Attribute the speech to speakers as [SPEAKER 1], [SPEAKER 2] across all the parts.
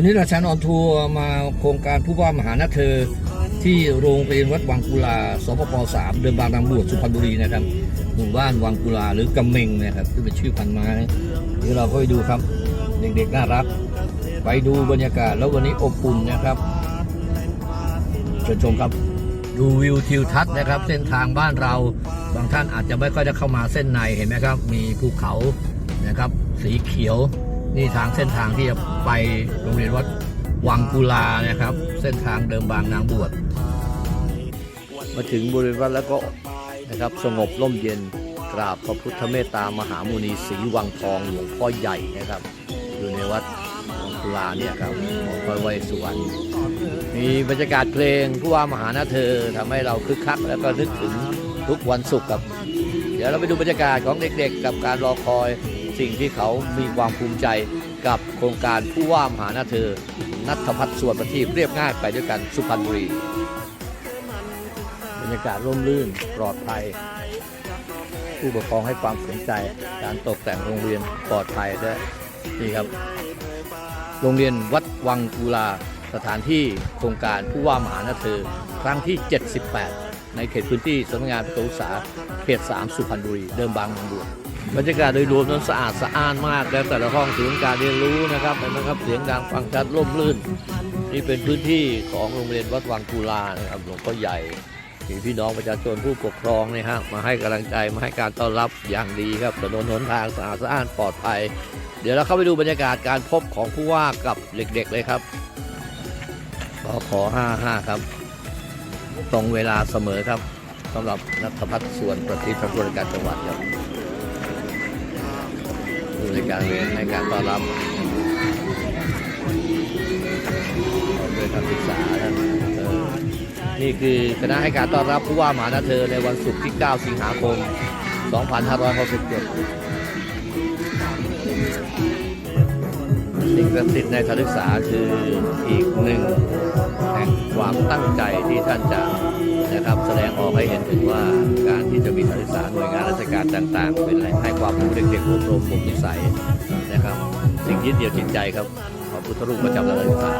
[SPEAKER 1] วันนี้เราชันออนทัวร์มาโครงการผู้ว่ามหานาเธอ ที่โรงเรียนวัดวังกุลา สปปสามเดินบางนางบวชสุพรรณบุรีนะครับหมู่บ้านวังกุลาหรือกำเมงนะครับที่เป็นชื่อพันไม้เดี๋ยวเราก็ไปดูครับ เด็กๆน่ารัก ไปดูบรรยากาศแล้ววันนี้อบอุ่นนะครับเชิญชมครับดูวิวทิวทัศน์นะครับ เส้นทางบ้านเราบางท่านอาจจะไม่ค่อยได้เข้ามาเส้นในเห็นไหมครับ มีภูเขานะครับ สีเขียว นี่ทางเส้นทางที่จะไปโรงเรียนวัดวังกุลานะครับ เส้นทางเดิมบางนางบวชมาถึงบริเวณวัดแล้วก็นะครับสงบร่มเย็นกราบพระพุทธเมตตามหามุนีศรีวังทองหลวงพ่อใหญ่นะครับ อยู่ในวัดวังกุลาเนี่ยครับของพระไวยสุวรรณมีบรรยากาศเพลงผู้ว่ามหานาเธอทำให้เราคึกคักแล้วก็นึกถึงทุกวันศุกร์ครับ เดี๋ยวเราไปดูบรรยากาศของเด็กๆ กับการรอคอย สิ่งที่เขามีความภูมิใจกับโครงการผู้ว่ามหานาเธอ นัทพัฒน์ส่วนประทีปเรียบง่ายไปด้วยกันสุพรรณบุรีบรรยากาศร่มรื่นปลอดภัย ผู้ปกครองให้ความสนใจ การตกแต่งโรงเรียนปลอดภัยด้วยนี่ครับ โรงเรียนวัดวังกุลาสถานที่โครงการผู้ว่ามหานาเธอ ครั้งที่ 78 ในเขตพื้นที่สำนักงานประตูษาเขต 3 สุพรรณบุรี เดิมบางนางบวช บรรยากาศโดยรวมนั้นสะอาดสะอ้านมากแล้วแต่ละห้องศูนย์การเรียนรู้นะครับเห็นไหมครับเสียงดังฟังชัดร่มรื่น นี่เป็นพื้นที่ของโรงเรียนวัดวังกุลานะครับหลวงพ่อใหญ่มีพี่น้องประชาชนผู้ปกครองนี่ยฮะมาให้กำลังใจมาให้การต้อนรับอย่างดีครับถนนหนทางสะอาดสะอ้านปลอดภัย เดี๋ยวเราเข้าไปดูบรรยากาศการพบของผู้ว่ากับเด็กๆเลยครับขอขอ55 ครับ ตรงเวลาเสมอครับสำหรับนัทพัฒน์ส่วนประทีปทางบริการจังหวัดครับ ในการเรียนในการต้อนรับด้วยการศึกษาท่านนี่คือคณะให้การต้อนรับผู้ว่ามหานาเธอในวันศุกร์ที่ 9 สิงหาคม 2567 สิ่งศักดิ์สิทธิ์ในการศึกษาคืออีกหนึ่งแห่งความตั้งใจที่ท่านจะนะครับแสดงออกให้เห็นถึงว่าการที่จะมีการศึกษาหน่วยงานราชการต่างๆ เป็นแหล่งให้ความรู้เด็กๆอบรมบ่มนิสัยนะครับ สิ่งยึดเหนี่ยวจิตใจครับพระพุทธรูปประจำการศึกษา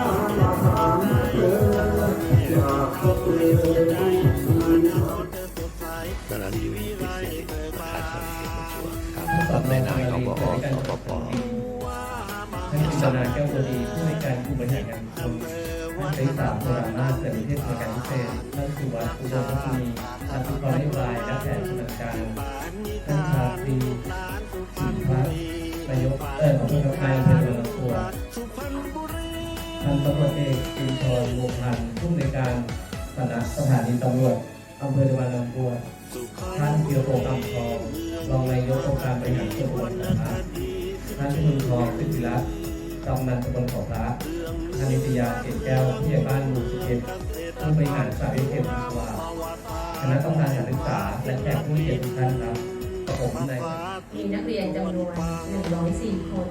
[SPEAKER 1] สถานที่วิทยาประธานสภาเขตชัวครับสำหรับแม่นายของบอสปป
[SPEAKER 2] ชำนาญแก้วตัวดีผู้ในการผู้บริหารงานชมท่านใช้สามโบราณมาศแต่ประเทศในการพิเศษท่านสุวัสดิ์อุดมรัตนีท่านผู้กองนโยบายและแผนชำนาญการท่านชาตรีสินพัฒน์นายกเออของผู้กำกับการอำเภอเมืองลำพูนท่านตำรวจเอกจินทรวงพันธ์ผู้ในการสำนักสถานีตำรวจอำเภอเมืองลำพูนท่านเกียวโกกำทองรองนายกองค์การบริหารส่วนจังหวัดนะครับท่านชุมทองสิทธิรัตน์ กำนันตำบลขอพระท่านนิตยาเกตแก้วผู้ใหญ่บ้านหมู่สิบเอ็ดผู้บริหารสายวิเทศวิศวาคณะกรรมการการศึกษา และแขกผู้เกียรติทุกท่านครับกับผมนาย
[SPEAKER 3] มีนักเรียนจำนวน104 คน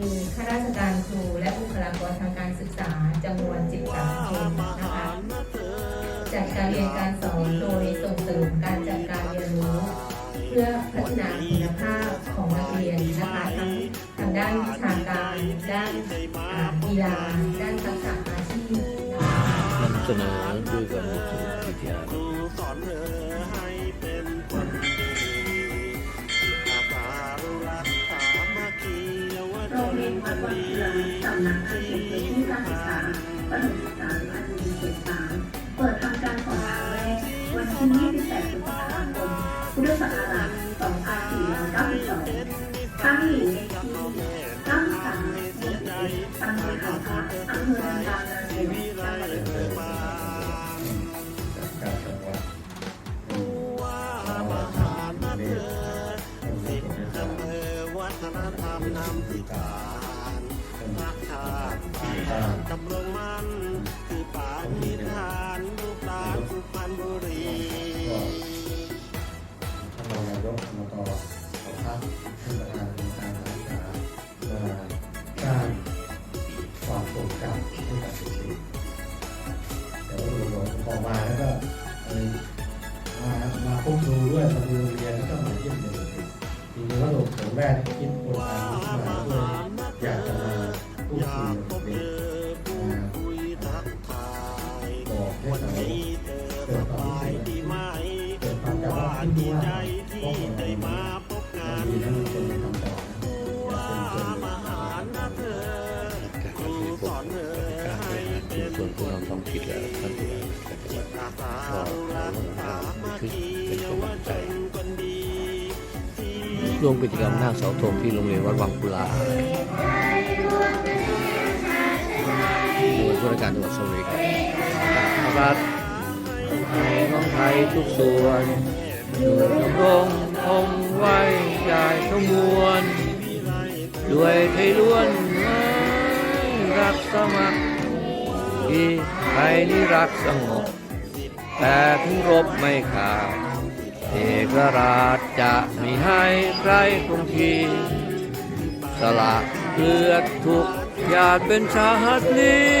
[SPEAKER 3] มีข้าราชการครูและบุคลากรทางการศึกษาจำนวน 13 คนนะคะจัดการเรียนการสอนโดยส่งเสริมการจัดการเรียนรู้ เพื่อพัฒนาคุณภาพของนักเรียนนะคะทั้ง ด้านวิชาการ ด้านกีฬาด้านทักษะอาชีพนะคะ
[SPEAKER 1] นำเสนอด้วยกันวิทยา
[SPEAKER 4] รงเรียนวัดวังเรืองสำนักงานเขตพื้นที่การศึกษาประถมศึกษาำเภอเมืองบางนาเขตจังหวัดเลย
[SPEAKER 2] การจังหวัดจังหวัดเรียนผู้มีเกียรติทุกท่านวัฒนธรรมนำติการรักชาติดำรงมันคือปาฏิ
[SPEAKER 5] มาแล้วก็มามาพบครูด้วยมาดูเรียนแล้วก็มาเยี่ยมเด็กจริงๆว่าหลงแมแรกคิดโครงการมาด้วยอยากจะมาพูดคุยกับเด็กบอกให้เขาเกิดค
[SPEAKER 1] วามรู้สึกเกิดความจำว่าที่ว่า ร่วมกิจกรรมหน้าเสาธงที่โรงเรียนวัดวังกุลาโดยผู้ราชการจังหวัดสุรินทร์ครับรัฐของไทยทุกส่วนอยู่ดำรงคงไว้ใหญ่ทั้งมวลด้วยไทยล้วนรักสมัครที่ไทยนี่รักสงบแต่ถึงรบไม่ขาด เอกราชจะมีให้ใครคงทีสละเลือดทุกหยาดเป็นชาตินี้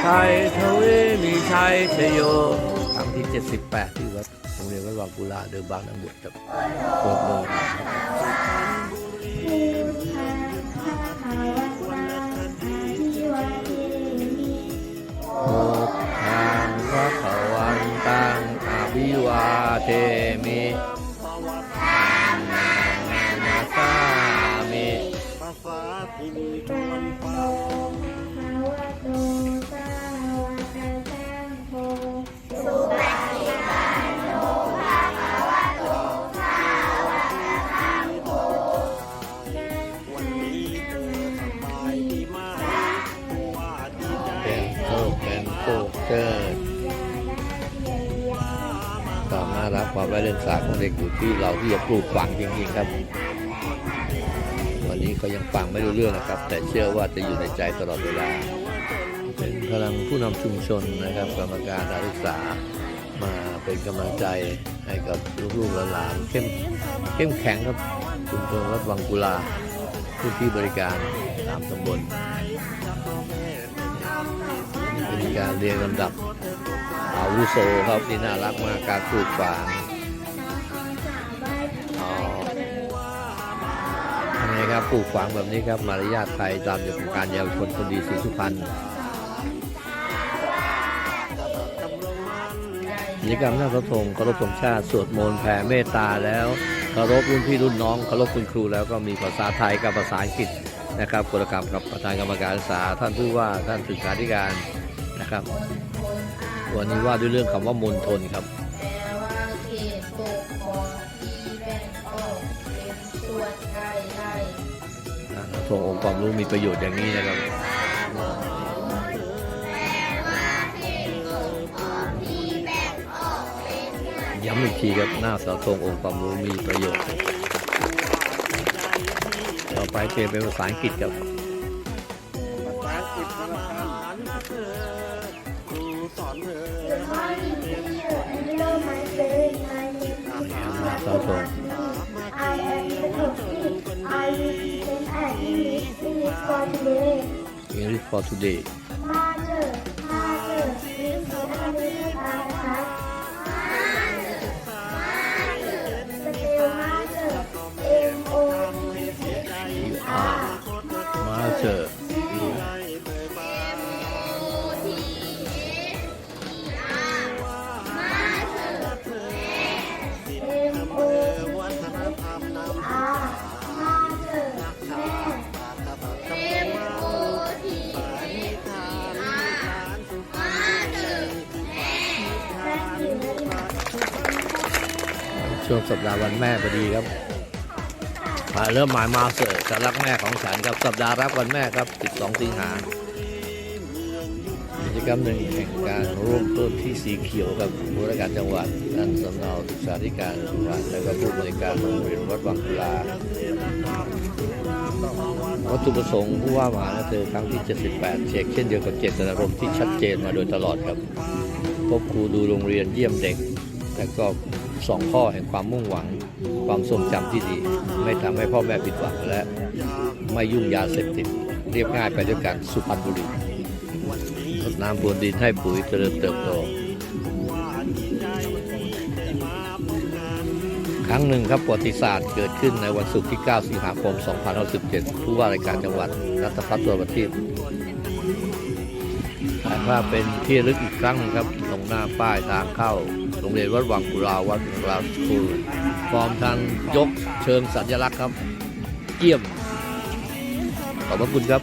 [SPEAKER 1] ไทยทวีมีชัยชโยครั้งที่ 78 ที่วัดโรงเรียนวัดวังกุลาเดิมบางนำบวชครับเปิดเมง ป็นโคกเกิดความน่ารักความไร้เรื่องสาของเด็กอยู่ที่เราที่จะปลูกฝังจริงๆครับ วันนี้เขายังฟังไม่รู้เรื่องนะครับ แต่เชื่อว่าจะอยู่ในใจตลอดเวลา เป็นพลังผู้นำชุมชนนะครับ กรรมการการศึกษามาเป็นกำลังใจให้กับลูกๆหลานๆเข้มเข้มแข็งครับชุมชนวัดวังกุลาผู้ที่บริการตามตำบล การเรียงลำดับ อาวุโสครับที่น่ารักมากการปลูกฝังอ๋อทำไงครับปลูกฝังแบบนี้ครับมารยาทไทยตามจากการเยาวชนคนดีสีสุพรรณกิจกรรมหน้าพระธงเคารพธงชาติสวดมนต์แผ่เมตตาแล้วเคารพรุ่นพี่รุ่นน้องเคารพคุณครูแล้วก็มีภาษาไทยกับภาษาอังกฤษนะครับกฎกรรมกับประธานกรรมการศึกษาท่านผู้ว่าท่านศึกษาธิการ นะครับ วันนี้ว่าด้วยเรื่องคำว่ามนทนครับ
[SPEAKER 3] แปลว่าเขตปกครองที่แบ่งออกเป็นส่วนใหญ่ๆ
[SPEAKER 1] อ่าทงองค์ความรู้มีประโยชน์อย่างนี้นะครับย้ำอีกทีครับหน้าเสาธงองค์ความรู้มีประโยชน์ ต่อไปเปลี่ยนเป็นภาษาอังกฤษครับ Wonderful.
[SPEAKER 6] I for today.
[SPEAKER 1] ช่วงสัปดาห์วันแม่พอดีครับมาเริ่มหมายมาเสิร์จะรักแม่ของฉันครับสัปดาห์รักวันแม่ครับ 12 สิงหากิจกรรมหนึ่งแห่งการร่วมต้นที่สีเขียวกับผู้ราชการจังหวัดท่านสำเนาศึกษาธิการสุพรรณแล้วก็ผู้บริการโรงเรียนวัดวังกุลาวัตถุประสงค์ผู้ว่ามหานครครั้งที่ 78 เช็คเช่นเดียวกับเจตนารมณ์ที่ชัดเจนมาโดยตลอดครับพบครูดูโรงเรียนเยี่ยมเด็ก และก็ สองข้อแห่งความมุ่งหวัง ความทรงจำที่ดี ไม่ทำให้พ่อแม่ผิดหวังและไม่ยุ่งยาเสพติด เรียบง่ายไปด้วยกันสุพรรณบุรีรดน้ำพรวนดินให้ปุ๋ยเจริญเติบโต ครั้งหนึ่งครับประวัติศาสตร์เกิดขึ้นในวันศุกร์ที่ 9 สิงหาคม 2517ผู้ว่าราชการจังหวัดรัฐพัฒน์ตัวประทีปถ่ายภาพเป็นที่ลึกอีกครั้งนึงครับตรงหน้าป้ายทางเข้า โรงเรียนวัดวังกุลาวัดกุลาสคูลพร้อมทางยกเชิงสัญลักษณ์ครับ เยี่ยม ขอบพระคุณครับ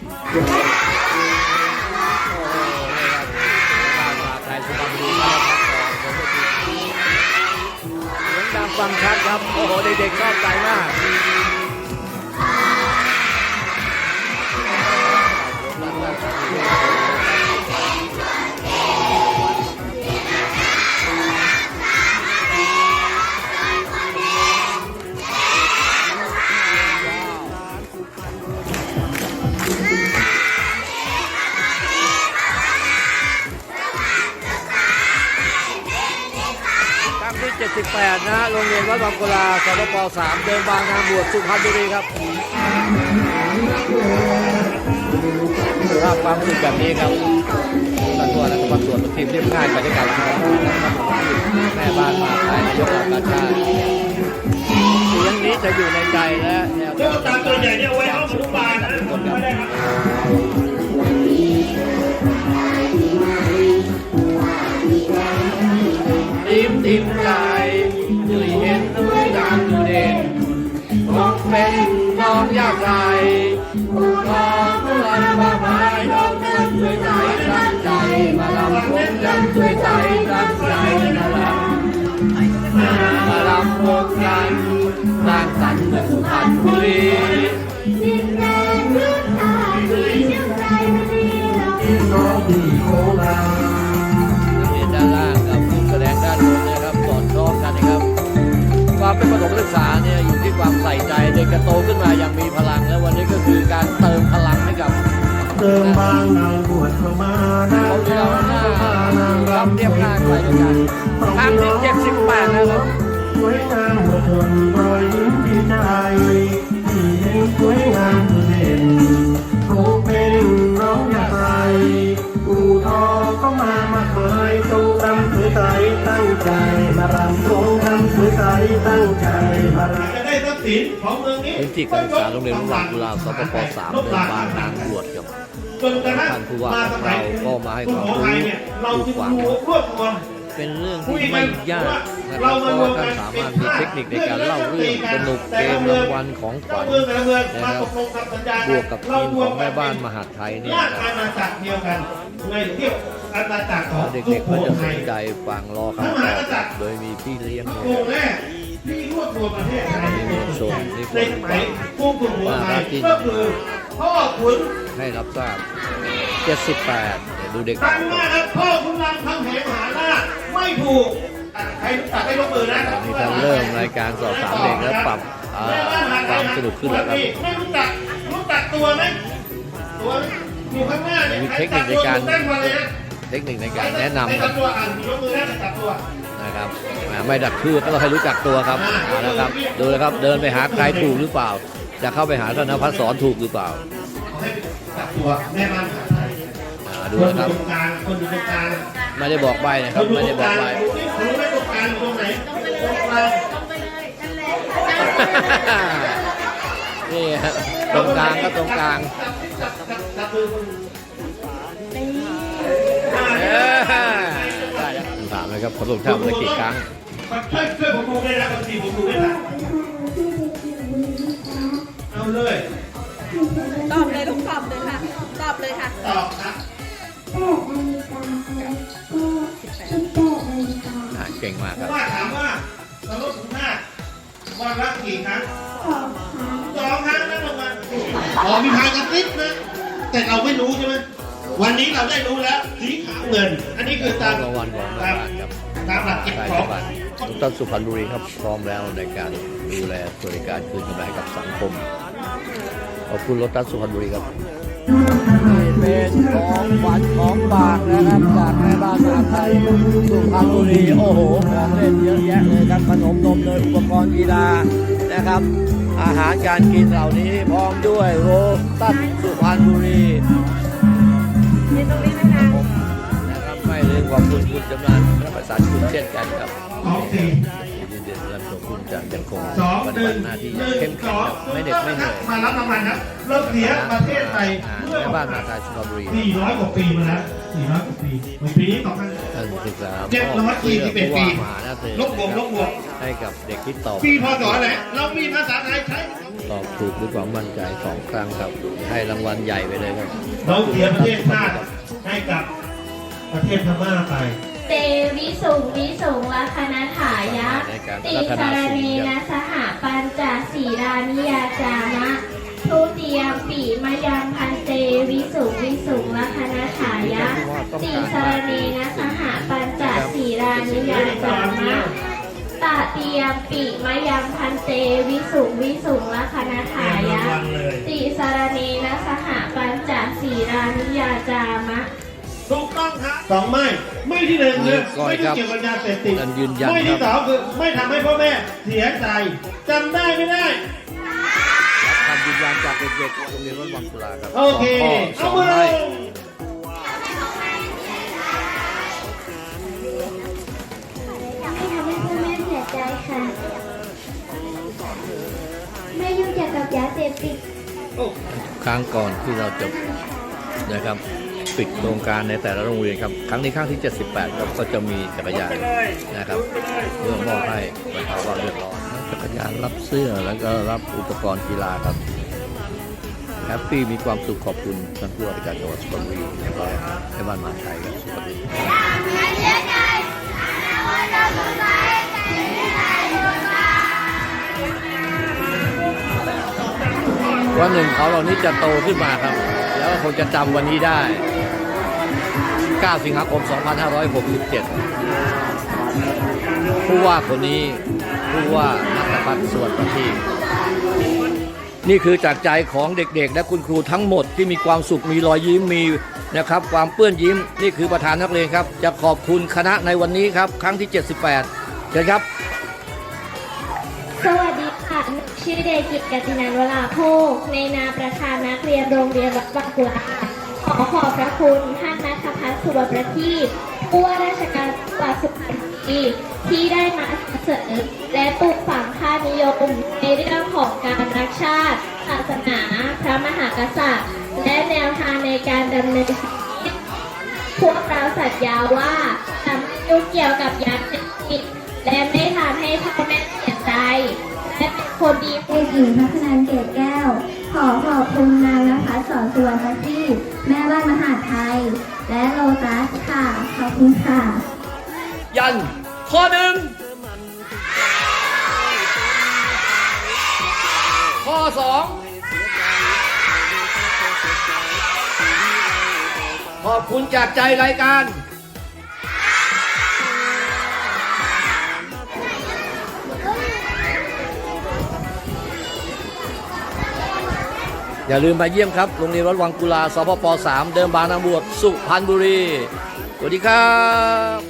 [SPEAKER 1] ฟังชัดครับ โอ้โห เด็กๆชอบใจมาก รั้งที่ 78 นะฮะโรงเรียนวัดบางกุลาสปป3เดินบางนางบวชสุพรรณบุรีครับภาพความรู้สึกแบบนี้ครับตัตัวและความส่วทีมเรียบง่ายบรรยากาศสบายนะครับแม่บ้านมาไทยนายกเหล่ากาชาติเสียงนี้จะอยู่ในใจและแนว
[SPEAKER 7] เรื่องตามตัวใหญ่เนี่ยไว้ห้องอนุบาลนะไม่ได้ครับ
[SPEAKER 1] อิ่มอิ่มใจด้วยเห็นด้วยตามดูเด่นคงเป็นน้องยากไรผู้ทองผู้อันมาหายน้องนั้นด้วยใจตั้งใจมาลำพงยังด้วยใจตั้งใจมาลำมาลำพงกันสร้างสรรค์เมืองสุพรรณบุรี
[SPEAKER 6] ดินแน่ เป็
[SPEAKER 1] นประถมศึกษาเนี่ยอยู่ที่ความใส่ใจเด็กจะโตขึ้นมาอย่างมีพลัง และวันนี้ก็คือการเติมพลังให้กับ
[SPEAKER 7] เติมบางนางบวชมา
[SPEAKER 1] ข
[SPEAKER 7] องเมืองนี้
[SPEAKER 1] พื้นที่การศึกษาโรงเรียนวัดวังกุลาสปป3เดินบางนางบวชกับ
[SPEAKER 7] จนกระทั่ง
[SPEAKER 1] ท่านผู้ว่าของเราก็มาให้ความรู้
[SPEAKER 7] เรา
[SPEAKER 1] ปลู
[SPEAKER 7] จึ
[SPEAKER 1] ก
[SPEAKER 7] ง
[SPEAKER 1] ฝัง
[SPEAKER 7] รวบรวม
[SPEAKER 1] เป็นเรื่องที่ไม่ยากนะครับเพราะว่าท่านสามารถมีเทคนิคในการเล่าเรื่องสนุกเกมรางวัลของขวัญ
[SPEAKER 7] และเมือง
[SPEAKER 1] นะครับบวกกับทีมของแม่บ้านมหาไทยนี่นะครับ
[SPEAKER 7] อาณาจักรเดียวกันในเทียบอาณาจักรของ
[SPEAKER 1] เด็กๆก็จะสนใจฟังรอคำตอบครับโดยมีพี่เลี้ยงเนี่ย
[SPEAKER 7] ที่รวบรวมประเทศไทย
[SPEAKER 1] มีมวลชนที่
[SPEAKER 7] ในสมัยกรุงกรุงหัวไทยก็คือพ่อขุน
[SPEAKER 1] ให้รับทราบ 78เนี่ยดูเด็ก
[SPEAKER 7] ตั้งมากครับพ่อขุนรามคำแหงมหาราชไม่ถูกอะใครรู้จักให้ยกมือนะ
[SPEAKER 1] นี่ท่านเริ่มรายการสอบถามเด็กแล้วปรับอ่าความสนุกขึ้นแล้วครับ
[SPEAKER 7] ไม่รู้จักรู้จักตัวไหมตัวอยู่ข้างหน้าเนี่ย
[SPEAKER 1] มีเทคนิคในการ
[SPEAKER 7] ตั้งมาเลยนะ
[SPEAKER 1] เทคนิคในการแนะนำ
[SPEAKER 7] ให้
[SPEAKER 1] ครั
[SPEAKER 7] จั
[SPEAKER 1] บบ
[SPEAKER 7] ตัวอ่านยกมือนะจับตัว
[SPEAKER 1] นะครับอ่าไม่ดักชื่อก็ต้องให้รู้จักตัวครับเอาละครับดูนะครับเดินไปหาใครถูกหรือเปล่า จะเข้าไปหาท่านนภัสสอนถูกหรือเปล่า
[SPEAKER 7] เขาให้จับตัวแม่บ้านมหาไทย
[SPEAKER 1] อ่าดู
[SPEAKER 7] คนอ
[SPEAKER 1] นะครับ
[SPEAKER 7] ยู่ตรงกลางคนอยู่ตรงกลาง
[SPEAKER 1] ไม่ได้บอกใบนะครับไม่ได้บอกใบ
[SPEAKER 7] นี่คุณไม่ตรงกลางอยู่ตรงไหนตรงกลาง
[SPEAKER 1] นี่ฮะตรงกลางก็ตรงกลาง
[SPEAKER 7] คำ
[SPEAKER 1] ถามนะครับขอลงท่ามากี่ครั้ง
[SPEAKER 7] ช่วยช่วยผมดูด้วยนะบางทีผมดูไม่ทันเอาเลย
[SPEAKER 8] ตอบเลยลูกตอบเลยค่ะ ตอบเลยค่ะ
[SPEAKER 7] ตอบครับ
[SPEAKER 6] แปดนาฬิกาครับก็สิบแปดนาฬิกา
[SPEAKER 1] อ่าเก่งมากครับ
[SPEAKER 7] ว่าถามว่าสรุปถึงห้าวันละกี่ครั้ง
[SPEAKER 6] สองครั้ง
[SPEAKER 7] สองครั้งนะประมาณอ๋อมีพายกระติบนะแต่เราไม่รู้ใช่ไหมวันนี้เราได้รู้แล้วสีขาว เงิน อันนี้คือตาม
[SPEAKER 1] รางวัลของแม่
[SPEAKER 7] ตาม
[SPEAKER 1] บ้านครับ
[SPEAKER 7] ตามหลักเก็บ
[SPEAKER 1] ใช่
[SPEAKER 7] ข
[SPEAKER 1] ค
[SPEAKER 7] อ
[SPEAKER 1] รั
[SPEAKER 7] ง
[SPEAKER 1] บทุกท่านสุพรรณบุรีครับพร้อมแล้วในการดูแลสวัสดิการคืนกำไรกับสังคมขอบคุณรถตัสสุพรรณบุรีครับนี่เป็นของขวัญของฝากนะครับจากแม่บ้านมหาไทยสุพรรณบุรีโอ้โหของเล่นเยอะแยะเลยครับขนมนมเนยอุปกรณ์กีฬานะครับ อาหารการกินเหล่านี้พร้อมด้วยโรตัสสุพรรณบุรี ขอบคุณคุณจำนานและประสานคุณเช่นกันครับ
[SPEAKER 7] ของสี่
[SPEAKER 1] ยินดีต้อนรับชมคุณจะยังคง
[SPEAKER 7] สอง
[SPEAKER 1] ป
[SPEAKER 7] ห
[SPEAKER 1] ฏิ
[SPEAKER 7] นึ่
[SPEAKER 1] บั
[SPEAKER 7] ง
[SPEAKER 1] ติหน้าที่
[SPEAKER 7] ห
[SPEAKER 1] อย่าง
[SPEAKER 7] นึ่ง
[SPEAKER 1] เข้ม
[SPEAKER 7] ส
[SPEAKER 1] แข็ง
[SPEAKER 7] อง
[SPEAKER 1] ครับไม่เด็กไม่เหนื่อย
[SPEAKER 7] มารับรางวัลครับเราเสียประเทศไทย
[SPEAKER 1] อ่า
[SPEAKER 7] เมื่อ
[SPEAKER 1] แม่บ้านนาคายสุพรรณบุรี
[SPEAKER 7] สี่ร้อยกว่าปีมาแล้วสี่ร้อยกว่าปีในปีนี้สองพัน
[SPEAKER 1] ท่านศึกษา
[SPEAKER 7] เจ็ดร้อยสี่สิบเอ็ดปี
[SPEAKER 1] มหาหน้าเธอ
[SPEAKER 7] ลบบวกลบบวก
[SPEAKER 1] ให้กับเด็กที่ตอบ
[SPEAKER 7] ปีพศอะไรเรามีภาษาไทยใช้
[SPEAKER 1] ตอบถูกด้วยความมั่นใจสองครั้งครับ ให้รางวัลใหญ่ไปเลยครับ
[SPEAKER 7] เราเสียประเทศชาติให้กับ ประเทศพม่าไป
[SPEAKER 6] เตวิสุงวิสุงลัคนาถายะ
[SPEAKER 1] ในการ
[SPEAKER 6] ติ
[SPEAKER 1] พัฒ
[SPEAKER 6] ส
[SPEAKER 1] นารสู
[SPEAKER 6] เน
[SPEAKER 1] ง
[SPEAKER 6] นะสหปัญจศีรานิยาจามะ ทุติยมปีมะยังพันเตวิสุงวิสุงลัคนาถายะ ติสรเนนะสหปัญจศีรานิยาจามะตติยมปีมะยังพันเตวิสุงวิสุงลัคนาถายะติสรเนนะสหปัญจศีรานิยาจามะ
[SPEAKER 7] ถูกต้องครับสองไม่ไม่ที่หนึ่งคือ
[SPEAKER 1] ก้อย
[SPEAKER 7] ไม่
[SPEAKER 1] ครั
[SPEAKER 7] ที่
[SPEAKER 1] บ
[SPEAKER 7] เกี่ยวกับยาเสพติด
[SPEAKER 1] ท่านยืนยัน
[SPEAKER 7] ไม่
[SPEAKER 1] ค
[SPEAKER 7] ที่ส
[SPEAKER 1] รับ
[SPEAKER 7] องคือไม่ทำให้พ่อแม่เสียใจจำได้ไม่ได้
[SPEAKER 1] รับคำยืนยันจากเด็กๆโรงเรียนวัดวังกุลาครับ
[SPEAKER 7] โอเค
[SPEAKER 1] สองข้อสอง
[SPEAKER 7] เอามือล
[SPEAKER 1] ไม่
[SPEAKER 7] ง
[SPEAKER 6] ไม่ทำให้พ่อแม่เสียใจค่ะไม่ยุ่งเกี่ยวกับยาเสพติด
[SPEAKER 1] ครั้งก่อนที่เราจะนะครับ ปิดโครงการในแต่ละโรงเรียนครับ ครั้งนี้ครั้งที่ 78ครับก็จะมีจักรยานนะครับเพื่อมอบให้บรรเทาความเดือดร้อนจักรยานรับเสื้อแล้วก็รับอุปกรณ์กีฬาครับแฮปปี้มีความสุขขอบคุณท่านผู้ว่าราชการจังหวัดสุพรรณบุรีแล้วก็ให้บ้านมาไทยกับสุพรรณบุรีวันหนึ่งเขาเหล่านี้จะโตขึ้นมาครับ แล้วคงจะจำวันนี้ได้ 9 สิงหาคม 2567 ผู้ว่าคนนี้ผู้ว่านัทพัฒน์สวนประทีปนี่คือจากใจของเด็กๆ และคุณครูทั้งหมดที่มีความสุขมีรอยยิ้มมีนะครับความเปื้อนยิ้มนี่คือประธานนักเรียนครับ จะขอบคุณคณะในวันนี้ครับ ครั้งที่ 78เชิญครับ
[SPEAKER 6] สวัสดีค่ะหนูชื่อเดกิจกตินันวราโภคในนามประธานนักเรียนโรงเรียนวัดบางกุลาขอขอบพระคุณท่าน สุวรรณประทีปผู้ว่าราชการจังหวัดสุพรรณบุรีที่ได้มาเสนอและปลูกฝังค่านิยมในเรื่องของการรักชาติศาสนา พระมหากษัตริย์ และแนวทางในการดำเนินชีวิตพวกเราสัญญาว่าจะไม่ยุ่งเกี่ยวกับยาเสพติดและไม่ทำให้พ่อแม่เสียใจและเป็นคนดี
[SPEAKER 9] เด็กหญิงพัฒนันเกตแก้ว ขอขอบคุณนางนภัสสอนสุวรรณที่ แม่บ้านมหาไทย และโลตัสค่ะ ขอบคุณค่ะ
[SPEAKER 1] ยัน ข้อหนึ่ง ข้อสอง ขอบคุณจากใจรายการ อย่าลืมมาเยี่ยมครับ โรงเรียนวัดวังกุลาสพป 3 เดิมบางนางบวชสุพรรณบุรี สวัสดีครับ